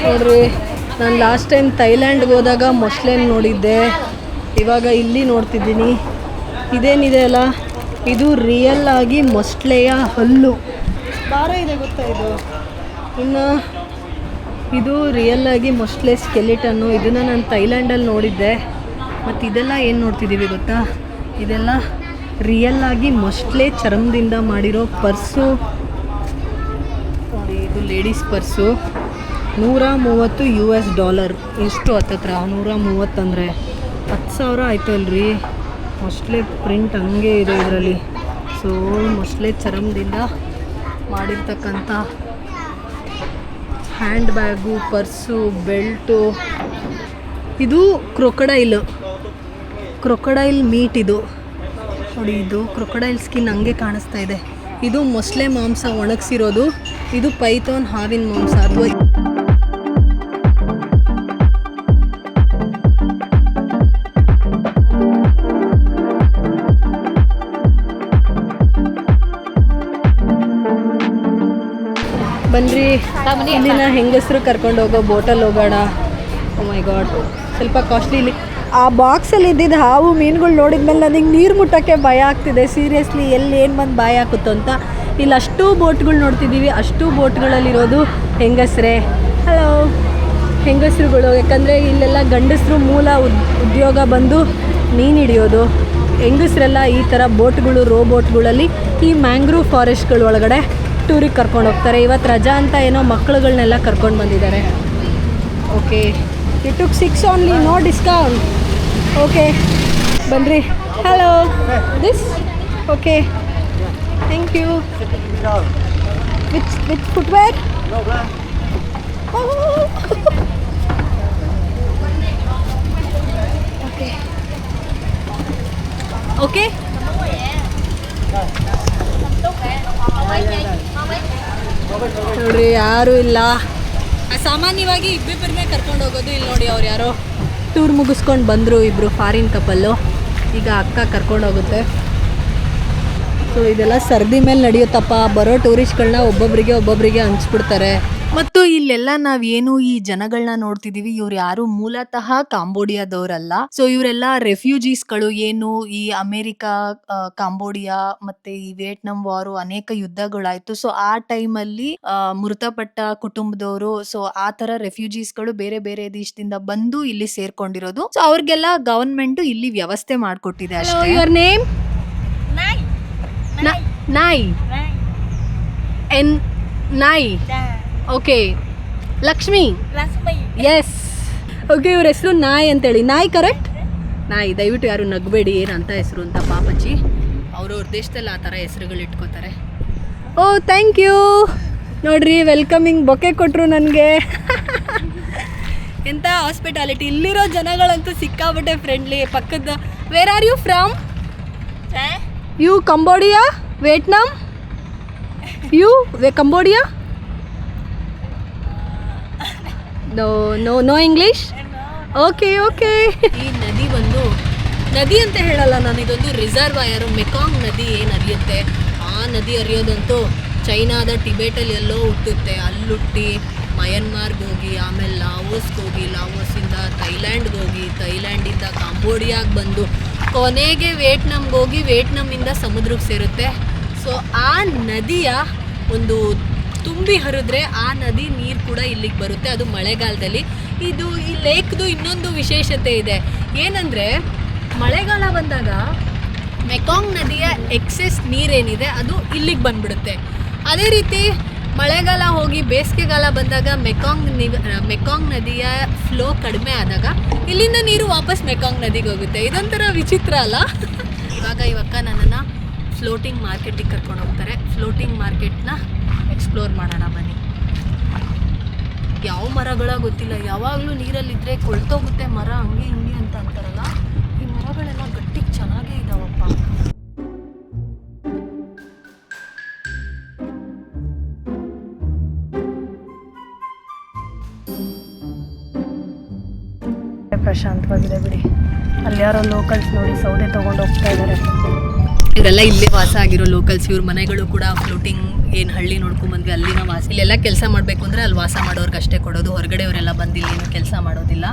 S2: ನೋಡ್ರಿ. ನಾನು ಲಾಸ್ಟ್ ಟೈಮ್ ಥೈಲ್ಯಾಂಡ್ಗೆ ಹೋದಾಗ ಮೊಸಳೆನ ನೋಡಿದ್ದೆ. ಇವಾಗ ಇಲ್ಲಿ ನೋಡ್ತಿದ್ದೀನಿ. ಇದೇನಿದೆ ಅಲ್ಲ? ಇದು ರಿಯಲ್ ಆಗಿ ಮೊಸಳೆಯ ಹಲ್ಲು. ಭಾರ ಇದೆ ಗೊತ್ತಾ ಇದು? ಇನ್ನು ಇದು ರಿಯಲ್ ಆಗಿ ಮೊಸಳೆ ಸ್ಕೆಲಿಟನ್ನು ಇದನ್ನು ನಾನು ಥೈಲ್ಯಾಂಡಲ್ಲಿ ನೋಡಿದ್ದೆ. ಮತ್ತು ಇದೆಲ್ಲ ಏನು ನೋಡ್ತಿದ್ದೀವಿ ಗೊತ್ತಾ? ಇದೆಲ್ಲ ರಿಯಲ್ ಆಗಿ ಮೊಸ್ಲೆ ಚರ್ಮದಿಂದ ಮಾಡಿರೋ ಪರ್ಸು. ನೋಡಿ ಇದು ಲೇಡೀಸ್ ಪರ್ಸು. ನೂರ ಮೂವತ್ತು ಯು ಎಸ್ ಡಾಲರ್ ಎಷ್ಟು ಹತ್ತತ್ರ? ನೂರ ಮೂವತ್ತಂದರೆ ಹತ್ತು ಸಾವಿರ ಆಯ್ತು ಅಲ್ರಿ ಮೊಸ್ಟ್ಲೆ ಪ್ರಿಂಟ್ ಹಂಗೆ ಇದೆ ಇದರಲ್ಲಿ. ಸೊ ಮೊಸ್ಲೆ ಚರಮದಿಂದ ಮಾಡಿರ್ತಕ್ಕಂಥ ಹ್ಯಾಂಡ್ ಬ್ಯಾಗು ಪರ್ಸು, ಬೆಲ್ಟು. ಇದು ಕ್ರೊಕಡೈಲ್. ಕ್ರೊಕಡೈಲ್ ಮೀಟ್ ಇದು. ನೋಡಿ, ಇದು ಕ್ರೊಕಡೈಲ್ ಸ್ಕಿನ್ ಹಂಗೆ ಕಾಣಿಸ್ತಾ ಇದೆ. ಇದು ಮೊಸಳೆ ಮಾಂಸ ಒಣಗಿಸಿರೋದು. ಇದು ಪೈಥಾನ್ ಹಾವಿನ ಮಾಂಸ. ಅಥವಾ ಬನ್ರಿ. ಇಲ್ಲಿನ ಹೆಂಗಸರು ಕರ್ಕೊಂಡು ಹೋಗೋ ಬೋಟಲ್ಲಿ ಹೋಗೋಣ. ಮೈ ಗಾಡ್ ಸ್ವಲ್ಪ ಕಾಸ್ಟ್ಲಿ ಇಲ್ಲಿ. ಆ ಬಾಕ್ಸಲ್ಲಿ ಇದ್ದಿದ್ದು ಹಾವು ಮೀನುಗಳು ನೋಡಿದ್ಮೇಲೆ ನನಗೆ ನೀರು ಮುಟ್ಟೋಕ್ಕೆ ಭಯ ಆಗ್ತಿದೆ. ಸೀರಿಯಸ್ಲಿ ಎಲ್ಲಿ ಏನು ಬಂದು ಭಯ ಆಗುತ್ತೋ ಅಂತ. ಇಲ್ಲಿ ಅಷ್ಟು ಬೋಟ್ಗಳು ನೋಡ್ತಿದ್ದೀವಿ. ಅಷ್ಟು ಬೋಟ್ಗಳಲ್ಲಿರೋದು ಹೆಂಗಸರೇ. ಹಲೋ ಹೆಂಗಸರುಗಳು. ಯಾಕಂದರೆ ಇಲ್ಲೆಲ್ಲ ಗಂಡಸರು ಮೂಲ ಉದ್ಯೋಗ ಬಂದು ಮೀನು ಹಿಡಿಯೋದು. ಹೆಂಗಸರೆಲ್ಲ ಈ ಥರ ಬೋಟ್ಗಳು ರೋ ಬೋಟ್ಗಳಲ್ಲಿ ಈ ಮ್ಯಾಂಗ್ರೂವ್ ಫಾರೆಸ್ಟ್ಗಳ ಒಳಗಡೆ ಟೂರಿಗೆ ಕರ್ಕೊಂಡು ಹೋಗ್ತಾರೆ. ಇವತ್ತು ರಜಾ ಅಂತ ಏನೋ ಮಕ್ಕಳುಗಳನ್ನೆಲ್ಲ ಕರ್ಕೊಂಡು ಬಂದಿದ್ದಾರೆ. Okay. You took six only no discount okay. ಬನ್ರಿ. Hello this okay. Thank you which which footwear okay okay ನೋಡ್ರಿ, ಯಾರು ಇಲ್ಲ. ಸಾಮಾನ್ಯವಾಗಿ ಇಬ್ಬಿಬ್ಬರನ್ನೇ ಕರ್ಕೊಂಡು ಹೋಗೋದು ಇಲ್ಲಿ ನೋಡಿ ಅವ್ರು ಯಾರೋ. ಟೂರ್ ಮುಗಿಸ್ಕೊಂಡು ಬಂದರು ಇಬ್ಬರು ಫಾರಿನ್ ಕಪಲ್ಲು. ಈಗ ಅಕ್ಕ ಕರ್ಕೊಂಡು ಹೋಗುತ್ತೆ. ಸೊ ಇದೆಲ್ಲ ಸರ್ದಿ ಮೇಲೆ ನಡೆಯುತ್ತಪ್ಪ. ಬರೋ ಟೂರಿಸ್ಟ್ಗಳನ್ನ ಒಬ್ಬೊಬ್ಬರಿಗೆ ಒಬ್ಬೊಬ್ಬರಿಗೆ ಹಂಚ್ಬಿಡ್ತಾರೆ.
S1: ಮತ್ತು ಇಲ್ಲೆಲ್ಲ ನಾವ್ ಏನು ಈ ಜನಗಳನ್ನ ನೋಡ್ತಿದೀವಿ ಇವ್ರು ಯಾರು ಮೂಲತಃ ಕಾಂಬೋಡಿಯಾದವರಲ್ಲ. ಸೊ ಇವರೆಲ್ಲ ರೆಫ್ಯೂಜೀಸ್ಗಳು ಏನು ಈ ಅಮೆರಿಕ ಕಾಂಬೋಡಿಯಾ ಮತ್ತೆ ಈ ವಿಯೆಟ್ನಾಂ ವಾರು ಅನೇಕ ಯುದ್ಧಗಳಾಯ್ತು. ಸೊ ಆ ಟೈಮಲ್ಲಿ ಮೃತಪಟ್ಟ ಕುಟುಂಬದವರು ಸೊ ಆ ತರ ರೆಫ್ಯೂಜೀಸ್ಗಳು ಬೇರೆ ಬೇರೆ ದೇಶದಿಂದ ಬಂದು ಇಲ್ಲಿ ಸೇರ್ಕೊಂಡಿರೋದು. ಸೊ ಅವ್ರಿಗೆಲ್ಲ ಗವರ್ಮೆಂಟ್ ಇಲ್ಲಿ ವ್ಯವಸ್ಥೆ ಮಾಡ್ಕೊಟ್ಟಿದೆ ಅಷ್ಟೇ.
S2: Your name Nai. N Nai. Okay. Lakshmi. Yes okay ಇವ್ರ ಹೆಸರು ನಾಯಿ ಅಂತೇಳಿ. ನಾಯಿ ಕರೆಕ್ಟ್? ನಾಯಿ ದಯವಿಟ್ಟು ಯಾರು ನಗಬೇಡಿ ಏನಂತ ಹೆಸರು ಅಂತ ಪಾಪಚ್ಚಿ. ಅವ್ರವ್ರ ದೇಶದಲ್ಲಿ ಆ ಥರ ಹೆಸರುಗಳು ಇಟ್ಕೋತಾರೆ. ಓ ಥ್ಯಾಂಕ್ ಯು ನೋಡ್ರಿ ವೆಲ್ಕಮಿಂಗ್ ಬೊಕ್ಕೆ ಕೊಟ್ಟರು ನನಗೆ. ಎಂಥ ಹಾಸ್ಪಿಟಾಲಿಟಿ ಇಲ್ಲಿರೋ ಜನಗಳಂತೂ ಸಿಕ್ಕಾಬಟ್ಟೆ ಫ್ರೆಂಡ್ಲಿ ಪಕ್ಕದ where are you from you Cambodia Vietnam you we Cambodia no no no English okay okay ಈ ನದಿ ಬಂದು ನದಿ ಅಂತ ಹೇಳಲ್ಲ ನಾನು, ಇದೊಂದು ರಿಸರ್ವಾಯರು, ಮೆಕಾಂಗ್ ನದಿ ಏನು ಹರಿಯುತ್ತೆ ಆ ನದಿ ಹರಿಯೋದಂತೂ ಚೈನಾದ ಟಿಬೇಟಲ್ಲಿ ಎಲ್ಲೋ ಹುಟ್ಟುತ್ತೆ. ಅಲ್ಲುಟ್ಟಿ, ಮಯನ್ಮಾರ್ಗೆ ಹೋಗಿ, ಆಮೇಲೆ ಲಾವೋಸ್ಗೆ ಹೋಗಿ, ಲಾವೋಸಿಂದ ಥೈಲ್ಯಾಂಡ್ಗೆ ಹೋಗಿ, ಥೈಲ್ಯಾಂಡಿಂದ ಕಾಂಬೋಡಿಯಾಗೆ ಬಂದು ಕೊನೆಗೆ ವಿಯೆಟ್ನಾಮ್ಗೆ ಹೋಗಿ ವಿಯೆಟ್ನಾಮಿಂದ ಸಮುದ್ರಕ್ಕೆ ಸೇರುತ್ತೆ. ಸೊ ಆ ನದಿಯ ಒಂದು ತುಂಬಿ ಹರಿದ್ರೆ ಆ ನದಿ ನೀರು ಕೂಡ ಇಲ್ಲಿಗೆ ಬರುತ್ತೆ, ಅದು ಮಳೆಗಾಲದಲ್ಲಿ. ಇದು ಈ ಲೇಕ್ದು ಇನ್ನೊಂದು ವಿಶೇಷತೆ ಇದೆ. ಏನಂದರೆ, ಮಳೆಗಾಲ ಬಂದಾಗ ಮೆಕಾಂಗ್ ನದಿಯ ಎಕ್ಸೆಸ್ ನೀರೇನಿದೆ, ಅದು ಇಲ್ಲಿಗೆ ಬಂದ್ಬಿಡುತ್ತೆ. ಅದೇ ರೀತಿ, ಮಳೆಗಾಲ ಹೋಗಿ ಬೇಸಿಗೆಗಾಲ ಬಂದಾಗ ಮೆಕಾಂಗ್ ಮೆಕಾಂಗ್ ನದಿಯ ಫ್ಲೋ ಕಡಿಮೆ ಆದಾಗ ಇಲ್ಲಿಂದ ನೀರು ವಾಪಸ್ ಮೆಕಾಂಗ್ ನದಿಗೆ ಹೋಗುತ್ತೆ. ಇದೊಂಥರ ವಿಚಿತ್ರ ಅಲ್ಲ? ಇವಾಗ ಇವಕ್ಕ ನನ್ನನ್ನು ಫ್ಲೋಟಿಂಗ್ ಮಾರ್ಕೆಟಿಗೆ ಕರ್ಕೊಂಡು ಹೋಗ್ತಾರೆ. ಫ್ಲೋಟಿಂಗ್ ಮಾರ್ಕೆಟ್ನ ಎಕ್ಸ್ಪ್ಲೋರ್ ಮಾಡೋಣ ಬನ್ನಿ. ಯಾವ ಮರಗಳ ಗೊತ್ತಿಲ್ಲ. ಯಾವಾಗಲೂ ನೀರಲ್ಲಿದ್ದರೆ ಕೊಳ್ತೋಗುತ್ತೆ ಮರ ಹಂಗೆ ಹಿಂಗೆ ಅಂತ ಅಂತಾರಲ್ಲ ಈ ಮರಗಳೆಲ್ಲ ಗಟ್ಟಿಗೆ ಚೆನ್ನಾಗೇ ಇದಾವಪ್ಪ. ಪ್ರಶಾಂತವಾಗಿದೆ ಬಿಡಿ. ಅಲ್ಲಿ ಯಾರೋ ಲೋಕಲ್ಸ್ ನೋಡಿ ಸೌದೆ ತೊಗೊಂಡು ಹೋಗ್ತಾ ಇದ್ದಾರೆ ಇವರೆಲ್ಲ ಇಲ್ಲೇ ವಾಸ ಆಗಿರೋ ಲೋಕಲ್ಸ್ ಇವ್ರ ಮನೆಗಳು ಕೂಡ ಫ್ಲೋಟಿಂಗ್ ಏನು ಹಳ್ಳಿ ನೋಡ್ಕೊಂಡು ಬಂದ್ವಿ ಅಲ್ಲಿನ ವಾಸ, ಇಲ್ಲೆಲ್ಲ ಕೆಲಸ ಮಾಡಬೇಕು ಅಂದರೆ ಅಲ್ಲಿ ವಾಸ ಮಾಡೋರ್ಗೆ ಅಷ್ಟೇ ಕೊಡೋದು ಹೊರಗಡೆಯವರೆಲ್ಲ ಬಂದಿಲ್ಲ, ಏನು ಕೆಲಸ ಮಾಡೋದಿಲ್ಲ.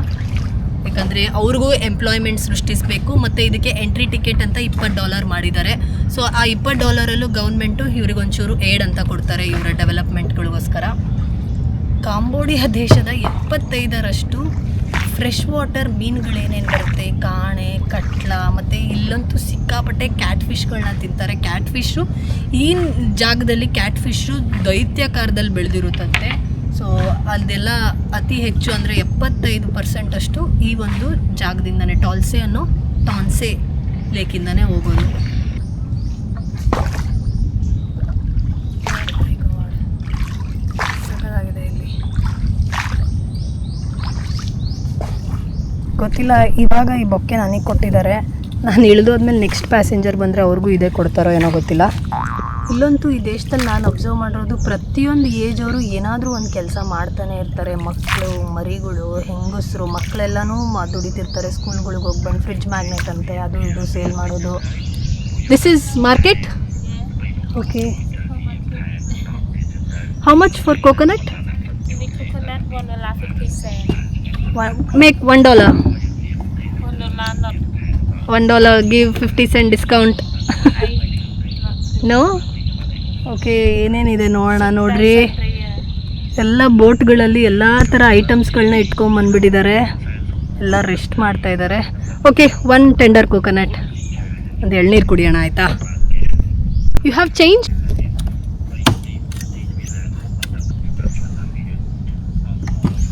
S2: ಯಾಕಂದರೆ ಅವ್ರಿಗೂ ಎಂಪ್ಲಾಯ್ಮೆಂಟ್ ಸೃಷ್ಟಿಸಬೇಕು, ಮತ್ತು ಇದಕ್ಕೆ ಎಂಟ್ರಿ ಟಿಕೆಟ್ ಅಂತ ಇಪ್ಪತ್ತು ಡಾಲರ್ ಮಾಡಿದ್ದಾರೆ. ಸೊ ಆ ಇಪ್ಪತ್ತು ಡಾಲರಲ್ಲೂ ಗೌರ್ಮೆಂಟು ಇವ್ರಿಗೊಂಚೂರು ಏಡ್ ಅಂತ ಕೊಡ್ತಾರೆ ಇವರ ಡೆವಲಪ್ಮೆಂಟ್ಗಳಿಗೋಸ್ಕರ ಕಾಂಬೋಡಿಯಾ ದೇಶದ ಎಪ್ಪತ್ತೈದರಷ್ಟು ಫ್ರೆಶ್ ವಾಟರ್ ಮೀನುಗಳೇನೇನು ಬರುತ್ತೆ? ಕಾಣೆ, ಕಟ್ಲ, ಮತ್ತು ಇಲ್ಲಂತೂ ಸಿಕ್ಕಾಪಟ್ಟೆ ಕ್ಯಾಟ್ ಫಿಶ್ಗಳನ್ನ ತಿಂತಾರೆ. ಕ್ಯಾಟ್ ಫಿಶ್ಶು ಈ ಜಾಗದಲ್ಲಿ ಕ್ಯಾಟ್ ಫಿಶ್ಶು ದೈತ್ಯಾಕಾರದಲ್ಲಿ ಬೆಳೆದಿರುತ್ತಂತೆ. ಸೊ ಅದೆಲ್ಲ ಅತಿ ಹೆಚ್ಚು ಅಂದರೆ ಎಪ್ಪತ್ತೈದು ಪರ್ಸೆಂಟಷ್ಟು ಈ ಒಂದು ಜಾಗದಿಂದನೇ ಟಾಲ್ಸೆ ಅನ್ನೋ ಟಾನ್ಸೆ ಲೇಕಿಂದನೇ ಹೋಗೋದು. ಗೊತ್ತಿಲ್ಲ ಇವಾಗ ಈ ಬೊಕ್ಕೆ ನನಗೆ ಕೊಟ್ಟಿದ್ದಾರೆ. ನಾನು ಇಳಿದೋದ್ಮೇಲೆ ನೆಕ್ಸ್ಟ್ ಪ್ಯಾಸೆಂಜರ್ ಬಂದರೆ ಅವ್ರಿಗೂ ಇದೇ ಕೊಡ್ತಾರೋ ಏನೋ ಗೊತ್ತಿಲ್ಲ. ಇಲ್ಲಂತೂ ಈ ದೇಶದಲ್ಲಿ ನಾನು ಅಬ್ಸರ್ವ್ ಮಾಡಿರೋದು ಪ್ರತಿಯೊಂದು ಏಜ್ ಅವರು ಏನಾದರೂ ಒಂದು ಕೆಲಸ ಮಾಡ್ತಾನೆ ಇರ್ತಾರೆ. ಮಕ್ಕಳು ಮರಿಗಳು ಹೆಂಗಸರು ಮಕ್ಕಳೆಲ್ಲನೂ ಮ- ದುಡಿತಿರ್ತಾರೆ. ಸ್ಕೂಲ್ಗಳಿಗೆ ಹೋಗಿ ಬಂದು ಫ್ರಿಡ್ಜ್ ಮ್ಯಾಗ್ನೆಟ್ ಅಂತೆ ಅದು ಇದು ಸೇಲ್ ಮಾಡೋದು. This is market okay how much
S3: for coconut Dollar
S2: make
S3: one dollar.
S2: One dollar give fifty
S3: cent discount
S2: no okay ಏನೇನಿದೆ ನೋಡೋಣ, ನೋಡ್ರಿ. ಎಲ್ಲ ಬೋಟ್ಗಳಲ್ಲಿ ಎಲ್ಲ ಥರ ಐಟಮ್ಸ್ಗಳನ್ನ ಇಟ್ಕೊಂಬಂದ್ಬಿಟ್ಟಿದ್ದಾರೆ ಎಲ್ಲ ರೆಸ್ಟ್ ಮಾಡ್ತಾ ಇದ್ದಾರೆ. ಓಕೆ ಒನ್ ಟೆಂಡರ್ ಕೋಕೋನಟ್ ಒಂದು ಎಳ್ನೀರು ಕುಡಿಯೋಣ, ಆಯಿತಾ? You have change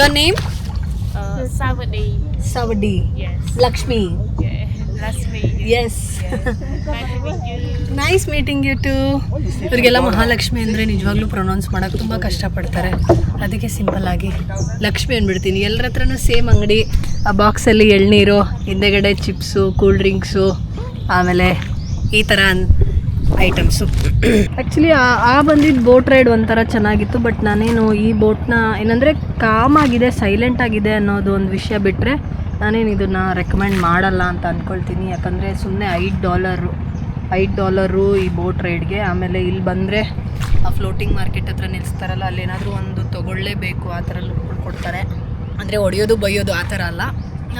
S3: Bye.
S2: name? Name
S3: Uh, Savadi.
S2: Savadi.
S3: Yes.
S2: Lakshmi
S3: Yeah. Lakshmi. Yes.
S2: you.
S3: Nice meeting you
S2: too ಇವರಿಗೆಲ್ಲ ಮಹಾಲಕ್ಷ್ಮಿ ಅಂದರೆ ನಿಜವಾಗ್ಲೂ ಪ್ರೊನೌನ್ಸ್ ಮಾಡೋಕೆ ತುಂಬ ಕಷ್ಟಪಡ್ತಾರೆ ಅದಕ್ಕೆ ಸಿಂಪಲ್ ಆಗಿ ಲಕ್ಷ್ಮಿ ಅಂದ್ಬಿಡ್ತೀನಿ ಎಲ್ಲರ ಹತ್ರನೂ ಸೇಮ್ ಅಂಗಡಿ ಆ ಬಾಕ್ಸಲ್ಲಿ ಎಳ್ನೀರು ಹಿಂದೆಗಡೆ ಚಿಪ್ಸು ಕೂಲ್ ಡ್ರಿಂಕ್ಸು ಆಮೇಲೆ ಈ ಥರ ಐಟಮ್ಸು ಆ್ಯಕ್ಚುಲಿ ಆ ಬಂದಿದ್ದು ಬೋಟ್ ರೈಡ್ ಒಂಥರ ಚೆನ್ನಾಗಿತ್ತು ಬಟ್ ನಾನೇನು ಈ ಬೋಟ್ನ ಏನಂದರೆ ಕಾಮ್ ಆಗಿದೆ ಸೈಲೆಂಟ್ ಆಗಿದೆ ಅನ್ನೋದು ಒಂದು ವಿಷಯ ಬಿಟ್ಟರೆ ನಾನೇನು ಇದನ್ನು ರೆಕಮೆಂಡ್ ಮಾಡಲ್ಲ ಅಂತ ಅಂದ್ಕೊಳ್ತೀನಿ ಯಾಕಂದರೆ ಸುಮ್ಮನೆ ಐದು ಡಾಲರು ಐದು ಡಾಲರು ಈ ಬೋಟ್ ರೈಡ್ಗೆ ಆಮೇಲೆ ಇಲ್ಲಿ ಬಂದರೆ ಆ ಫ್ಲೋಟಿಂಗ್ ಮಾರ್ಕೆಟ್ ಹತ್ರ ನಿಲ್ಲಿಸ್ತಾರಲ್ಲ ಅಲ್ಲೇನಾದರೂ ಒಂದು ತೊಗೊಳ್ಳೇಬೇಕು, ಆ ಥರ ಕೊಡ್ತಾರೆ. ಅಂದರೆ ಹೊಡೆಯೋದು ಬೈಯೋದು ಆ ಥರ ಅಲ್ಲ.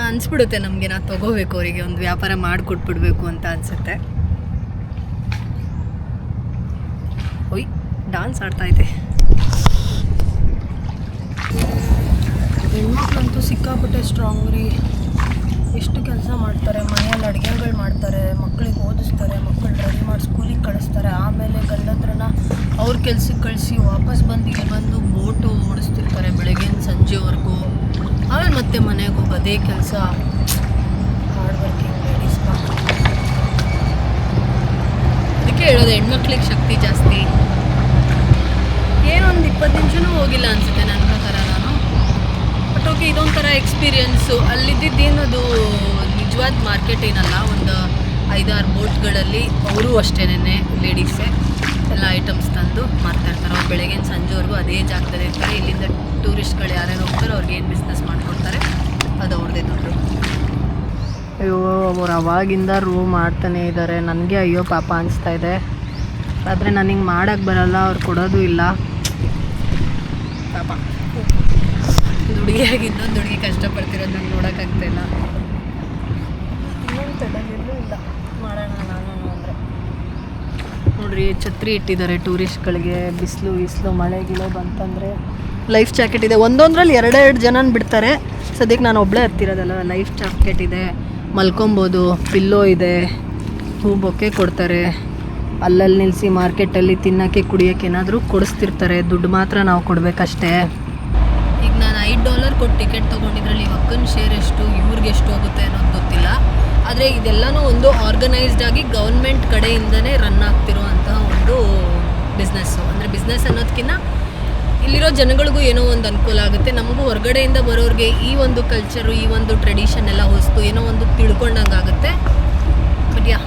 S2: ಅನಿಸ್ಬಿಡುತ್ತೆ ನಮಗೆ ನಾ ತೊಗೋಬೇಕು ಅವರಿಗೆ, ಒಂದು ವ್ಯಾಪಾರ ಮಾಡಿಕೊಟ್ಬಿಡ್ಬೇಕು ಅಂತ ಅನಿಸುತ್ತೆ. ಒಯ್ ಡಾನ್ಸ್ ಇದೆ. ಹೆಣ್ಮಕ್ಳಂತೂ ಸಿಕ್ಕಾಪಟ್ಟೆ ಸ್ಟ್ರಾಂಗ್ ರೀ. ಎಷ್ಟು ಕೆಲಸ ಮಾಡ್ತಾರೆ, ಮನೆಯಲ್ಲಿ ಅಡುಗೆಗಳು ಮಾಡ್ತಾರೆ ಮಕ್ಕಳಿಗೆ ಓದಿಸ್ತಾರೆ ಮಕ್ಕಳು ರೆಡಿ ಮಾಡಿ ಸ್ಕೂಲಿಗೆ ಕಳಿಸ್ತಾರೆ. ಆಮೇಲೆ ಗಂಡತ್ರನ ಅವ್ರ ಕೆಲ್ಸಕ್ಕೆ ಕಳಿಸಿ ವಾಪಸ್ ಬಂದು ಬಂದು ಬೋಟು ಓಡಿಸ್ತಿರ್ತಾರೆ ಬೆಳಗ್ಗೆಯಿಂದ ಸಂಜೆವರೆಗೂ. ಆಮೇಲೆ ಮತ್ತೆ ಮನೆಗೆ ಅದೇ ಕೆಲಸ. ಹಾರ್ಡ್ ವರ್ಕಿಂಗ್ ಲೇಡೀಸ್ ಅದಕ್ಕೆ ಹೇಳೋದು, ಹೆಣ್ಮಕ್ಳಿಗೆ ಶಕ್ತಿ ಜಾಸ್ತಿ. ಏನೊಂದು ಇಪ್ಪತ್ತು ನಿಮಿಷನೂ ಹೋಗಿಲ್ಲ ಅನಿಸುತ್ತೆ ನನ್ನ ಪ್ರಕಾರ ನಾನು. ಬಟ್ ಓಕೆ ಇದೊಂಥರ ಎಕ್ಸ್ಪೀರಿಯನ್ಸು ಅಲ್ಲಿದ್ದೇನದು ನಿಜವಾದ ಮಾರ್ಕೆಟ್ ಏನಲ್ಲ, ಒಂದು ಐದಾರು ಬೋಟ್ಗಳಲ್ಲಿ ಅವರು ಅಷ್ಟೇನೆ ಲೇಡೀಸೇ ಎಲ್ಲ ಐಟಮ್ಸ್ ತಂದು ಮಾರ್ತಾ ಇರ್ತಾರೆ. ಅವ್ರು ಬೆಳಗ್ಗೆ ಸಂಜೆವರೆಗೂ ಅದೇ ಜಾಗದಲ್ಲಿ ಇರ್ತಾರೆ ಇಲ್ಲಿಂದ ಟೂರಿಸ್ಟ್ಗಳು ಯಾರ್ಯಾರು ಹೋಗ್ತಾರೋ ಅವ್ರಿಗೆ ಏನು ಬಿಸ್ನೆಸ್ ಮಾಡ್ಕೊಡ್ತಾರೆ, ಅದು ಅವ್ರದ್ದೇ ದುಡ್ಡು. ಅಯ್ಯೋ, ಅವ್ರು ಅವಾಗಿಂದ ರೂ ಮಾಡ್ತಾನೆ ಇದ್ದಾರೆ ನನಗೆ ಅಯ್ಯೋ ಪಾಪ ಅನಿಸ್ತಾ ಇದೆ. ಆದರೆ ನನಗೆ ಮಾಡೋಕ್ಕೆ ಬರಲ್ಲ, ಅವ್ರು ಕೊಡೋದು ಇಲ್ಲ. ಪಾಪ. ದುಡಿಯಾಗಿ ಇನ್ನೊಂದು ಹುಡುಗಿ ಕಷ್ಟಪಡ್ತಿರೋದು ನಂಗೆ ನೋಡೋಕ್ಕಾಗ್ತಾ ಇಲ್ಲ. ಮಾಡೋಣ ನಾನು ನೋಡ್ರಿ, ಛತ್ರಿ ಇಟ್ಟಿದ್ದಾರೆ ಟೂರಿಸ್ಟ್ಗಳಿಗೆ ಬಿಸಿಲು ಬಿಸಿಲು ಮಳೆ, ಗಿಳೆ ಬಂತಂದರೆ ಲೈಫ್ ಜಾಕೆಟ್ ಇದೆ. ಒಂದೊಂದರಲ್ಲಿ ಎರಡೆರಡು ಜನನ ಬಿಡ್ತಾರೆ. ಸದ್ಯಕ್ಕೆ ನಾನು ಒಬ್ಬಳೇ ಹತ್ತಿರೋದಲ್ಲ ಲೈಫ್ ಜಾಕೆಟ್ ಇದೆ. ಮಲ್ಕೊಬೋದು. ಪಿಲ್ಲೋ ಇದೆ. ಹೂ ಬೊಕ್ಕೆ ಕೊಡ್ತಾರೆ. ಅಲ್ಲಲ್ಲಿ ನಿಲ್ಲಿಸಿ ಮಾರ್ಕೆಟಲ್ಲಿ ತಿನ್ನೋಕ್ಕೆ, ಕುಡಿಯೋಕ್ಕೆ ಏನಾದರೂ ಕೊಡಿಸ್ತಿರ್ತಾರೆ. ದುಡ್ಡು ಮಾತ್ರ ನಾವು ಕೊಡಬೇಕಷ್ಟೇ. ಈಗ ನಾನು ಐದು ಡಾಲರ್ ಕೊಟ್ಟು ಟಿಕೆಟ್ ತೊಗೊಂಡಿದ್ರಲ್ಲಿ ಅಕ್ಕನ ಶೇರ್ ಎಷ್ಟು, ಇವ್ರಿಗೆ ಎಷ್ಟು ಹೋಗುತ್ತೆ ಅನ್ನೋದು ಗೊತ್ತಿಲ್ಲ. ಆದರೆ ಇದೆಲ್ಲನೂ ಒಂದು ಆರ್ಗನೈಸ್ಡ್ ಆಗಿ ಗೌರ್ಮೆಂಟ್ ಕಡೆಯಿಂದನೇ ರನ್ ಆಗ್ತಿರೋ ಅಂತಹ ಒಂದು ಬಿಸ್ನೆಸ್ಸು ಅಂದರೆ ಬಿಸ್ನೆಸ್ ಅನ್ನೋದಕ್ಕಿಂತ ಇಲ್ಲಿರೋ ಜನಗಳಿಗೂ ಏನೋ ಒಂದು ಅನುಕೂಲ ಆಗುತ್ತೆ. ನಮಗೂ ಹೊರಗಡೆಯಿಂದ ಬರೋರಿಗೆ ಈ ಒಂದು ಕಲ್ಚರು ಈ ಒಂದು ಟ್ರೆಡಿಷನ್ ಎಲ್ಲ ಹೊಸ್ತು ಏನೋ ಒಂದು ತಿಳ್ಕೊಂಡಂಗೆ ಆಗುತ್ತೆ. ಬಟ್ ಯಾ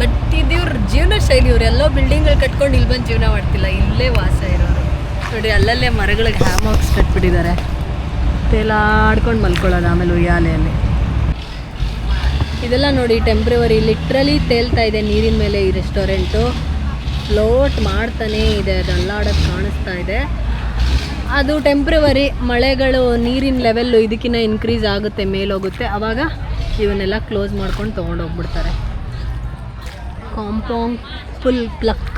S2: ಬಟ್ ಇದಿವ್ರ ಜೀವನ ಶೈಲಿ ಇವ್ರು ಎಲ್ಲೋ ಬಿಲ್ಡಿಂಗ್ಗಳು ಕಟ್ಕೊಂಡು ಇಲ್ಲಿ ಬಂದು ಜೀವನ ಮಾಡ್ತಿಲ್ಲ. ಇಲ್ಲೇ ವಾಸ ಇರೋರು. ನೋಡಿ ಅಲ್ಲಲ್ಲೇ ಮರಗಳಿಗೆ ಹ್ಯಾಮ್ ಹಾಕ್ಸ್ ಕಟ್ಬಿಟ್ಟಿದ್ದಾರೆ. ತೇಲಾಡ್ಕೊಂಡು ಮಲ್ಕೊಳ್ಳೋದು ಆಮೇಲೆ ಉಯ್ಯಾಲೆಯಲ್ಲಿ. ಇದೆಲ್ಲ ನೋಡಿ ಟೆಂಪ್ರವರಿ ಲಿಟ್ರಲಿ ತೇಲ್ತಾ ಇದೆ ನೀರಿನ ಮೇಲೆ ಈ ರೆಸ್ಟೋರೆಂಟು ಫ್ಲೋಟ್ ಮಾಡ್ತಾನೇ ಇದೆ ಅದು ಅಲ್ಲಾಡೋದು ಕಾಣಿಸ್ತಾ ಇದೆ. ಅದು ಟೆಂಪ್ರವರಿ ಮಳೆಗಳು, ನೀರಿನ ಲೆವೆಲ್ಲು ಇದಕ್ಕಿಂತ ಇನ್ಕ್ರೀಸ್ ಆಗುತ್ತೆ, ಮೇಲೋಗುತ್ತೆ. ಆವಾಗ ಇವನ್ನೆಲ್ಲ ಕ್ಲೋಸ್ ಮಾಡ್ಕೊಂಡು ತೊಗೊಂಡೋಗ್ಬಿಡ್ತಾರೆ. Kampong Phluk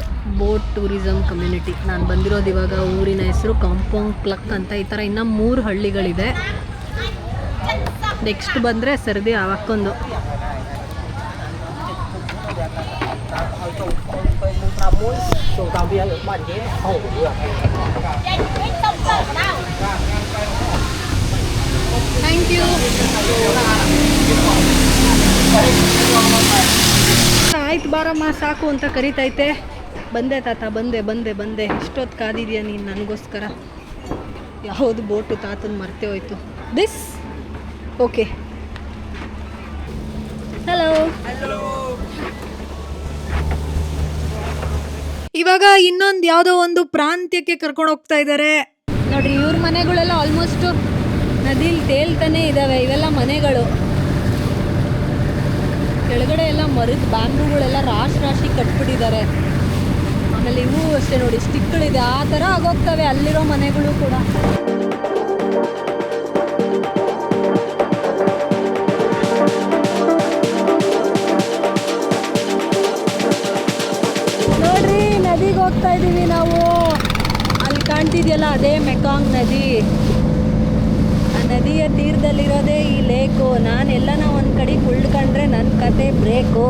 S2: boat tourism community ನಾನು ಬಂದಿರೋದು ಇವಾಗ ಊರಿನ ಹೆಸರು ಕಾಂಪೌಂಡ್ ಪ್ಲಕ್ ಅಂತ. ಈ ಥರ ಇನ್ನೂ ಮೂರು ಹಳ್ಳಿಗಳಿದೆ. ನೆಕ್ಸ್ಟ್ ಬಂದರೆ ಸರದಿ ಅವಕ್ಕೊಂದು. ಥ್ಯಾಂಕ್ ಯು ಆಯ್ತು ಬಾರಮ್ಮ, ಸಾಕು ಅಂತ ಕರಿತೈತೆ. ಬಂದೆ ತಾತ, ಬಂದೆ ಬಂದೆ ಬಂದೆ. ಎಷ್ಟೊತ್ತು ಕಾದಿದ್ಯಾ ನೀನು ನನಗೋಸ್ಕರ? ಯಾವುದು ಬೋಟು ತಾತನ ಮರ್ತೆ ಹೋಯ್ತು. ದಿಸ್ ಓಕೆ ಹಲೋ
S1: ಇವಾಗ ಇನ್ನೊಂದು ಯಾವುದೋ ಒಂದು ಪ್ರಾಂತ್ಯಕ್ಕೆ ಕರ್ಕೊಂಡು ಹೋಗ್ತಾ ಇದ್ದಾರೆ
S2: ನೋಡ್ರಿ ಇವ್ರ ಮನೆಗಳೆಲ್ಲ ಆಲ್ಮೋಸ್ಟ್ ನದಿಲಿ ತೇಲ್ತಾನೆ ಇದಾವೆ, ಇವೆಲ್ಲ ಮನೆಗಳು. ಕೆಳಗಡೆ ಎಲ್ಲ ಮರದ ಬ್ಯಾಂಬುಗಳೆಲ್ಲ ರಾಶಿ ರಾಶಿ ಕಟ್ಬಿಟ್ಟಿದ್ದಾರೆ. ಆಮೇಲೆ ಇವು ಅಷ್ಟೇ ನೋಡಿ, ಸ್ಟಿಕ್ಗಳಿದೆ, ಆ ಥರ ಆಗೋಗ್ತವೆ, ಅಲ್ಲಿರೋ ಮನೆಗಳು ಕೂಡ. ಹೋಗ್ತಾ ಇದ್ದೀವಿ ನಾವು. ಅಲ್ಲಿ ಕಾಣ್ತಿದೆಯಲ್ಲ ಅದೇ ಮೆಕಾಂಗ್ ನದಿ. ಆ ನದಿಯ ತೀರದಲ್ಲಿರೋದೇ ಈ ಲೇಕು. ನಾನು ಎಲ್ಲನ ಒಂದು ಕಡೆ ಉಳ್ಕೊಂಡ್ರೆ ನನ್ನ ಕತೆ ಬ್ರೇಕು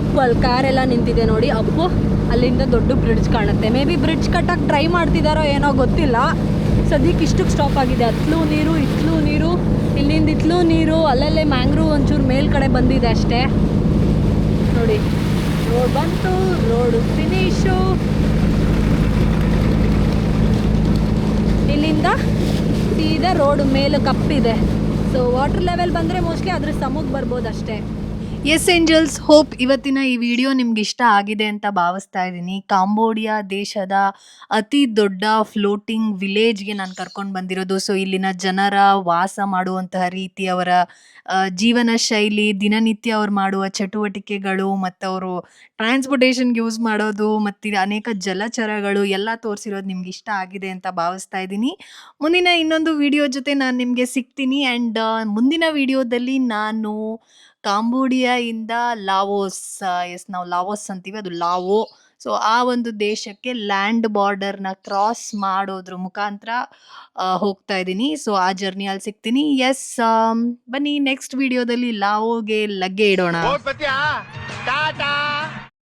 S2: ಅಪ್ಪು, ಅಲ್ಲಿ ಕಾರೆಲ್ಲ ನಿಂತಿದೆ ನೋಡಿ. ಅಪ್ಪು, ಅಲ್ಲಿಂದ ದೊಡ್ಡ ಬ್ರಿಡ್ಜ್ ಕಾಣುತ್ತೆ. ಮೇ ಬಿ ಬ್ರಿಡ್ಜ್ ಕಟ್ಟಕ್ಕೆ ಟ್ರೈ ಮಾಡ್ತಿದ್ದಾರೋ ಏನೋ ಗೊತ್ತಿಲ್ಲ. ಸದ್ಯಕ್ಕೆ ಇಷ್ಟಕ್ಕೆ ಸ್ಟಾಪ್ ಆಗಿದೆ. ಅತ್ಲೂ ನೀರು ಇತ್ಲೂ ನೀರು, ಇಲ್ಲಿಂದ ಇತ್ಲೂ ನೀರು, ಅಲ್ಲಲ್ಲೇ ಮ್ಯಾಂಗ್ರೂ ಒಂಚೂರು ಮೇಲ್ಕಡೆ ಬಂದಿದೆ ಅಷ್ಟೇ. ನೋಡಿ ರೋಡ್ ಬಂತು ರೋಡ್ ಫಿನಿಶು ಇಲ್ಲಿಂದ ಸೀದಾ ರೋಡ್ ಮೇಲೆ ಕಪ್ಪಿದೆ. ಸೊ ವಾಟರ್ ಲೆವೆಲ್ ಬಂದರೆ ಮೋಸ್ಟ್ಲಿ ಅದ್ರ ಸಮಕ್ಕೆ ಬರ್ಬೋದು ಅಷ್ಟೇ.
S1: ಎಸ್ ಏಂಜಲ್ಸ್ ಹೋಪ್ ಇವತ್ತಿನ ಈ ವಿಡಿಯೋ ನಿಮ್ಗೆ ಇಷ್ಟ ಆಗಿದೆ ಅಂತ ಭಾವಿಸ್ತಾ ಇದ್ದೀನಿ. ಕಾಂಬೋಡಿಯಾ ದೇಶದ ಅತಿ ದೊಡ್ಡ ಫ್ಲೋಟಿಂಗ್ ವಿಲೇಜ್ಗೆ ನಾನು ಕರ್ಕೊಂಡು ಬಂದಿರೋದು. ಸೊ ಇಲ್ಲಿನ ಜನರ ವಾಸ ಮಾಡುವಂತಹ ರೀತಿ, ಅವರ ಜೀವನ ಶೈಲಿ, ದಿನನಿತ್ಯ ಅವ್ರು ಮಾಡುವ ಚಟುವಟಿಕೆಗಳು, ಮತ್ತು ಅವರು ಟ್ರಾನ್ಸ್ಪೋರ್ಟೇಷನ್ಗೆ ಯೂಸ್ ಮಾಡೋದು, ಮತ್ತು ಅನೇಕ ಜಲಚರಗಳು ಎಲ್ಲ ತೋರಿಸಿರೋದು ನಿಮ್ಗೆ ಇಷ್ಟ ಆಗಿದೆ ಅಂತ ಭಾವಿಸ್ತಾ ಇದ್ದೀನಿ. ಮುಂದಿನ ಇನ್ನೊಂದು ವಿಡಿಯೋ ಜೊತೆ ನಾನು ನಿಮಗೆ ಸಿಗ್ತೀನಿ. ಆ್ಯಂಡ್ ಮುಂದಿನ ವಿಡಿಯೋದಲ್ಲಿ ನಾನು ಕಾಂಬೋಡಿಯಾಯಿಂದ ಲಾವೋಸ್ ಎಸ್ ನಾವು ಲಾವೋಸ್ ಅಂತೀವಿ, ಅದು ಲಾವೋ. ಸೊ ಆ ಒಂದು ದೇಶಕ್ಕೆ ಲ್ಯಾಂಡ್ ಬಾರ್ಡರ್ನ ಕ್ರಾಸ್ ಮಾಡೋದ್ರ ಮುಖಾಂತರ ಹೋಗ್ತಾ ಇದ್ದೀನಿ. ಸೊ ಆ ಜರ್ನಿ ಅಲ್ಲಿ ಸಿಗ್ತೀನಿ. ಎಸ್ ಬನ್ನಿ ನೆಕ್ಸ್ಟ್ ವಿಡಿಯೋದಲ್ಲಿ ಲಾವೋಗೆ ಲಗ್ಗೆ ಇಡೋಣ.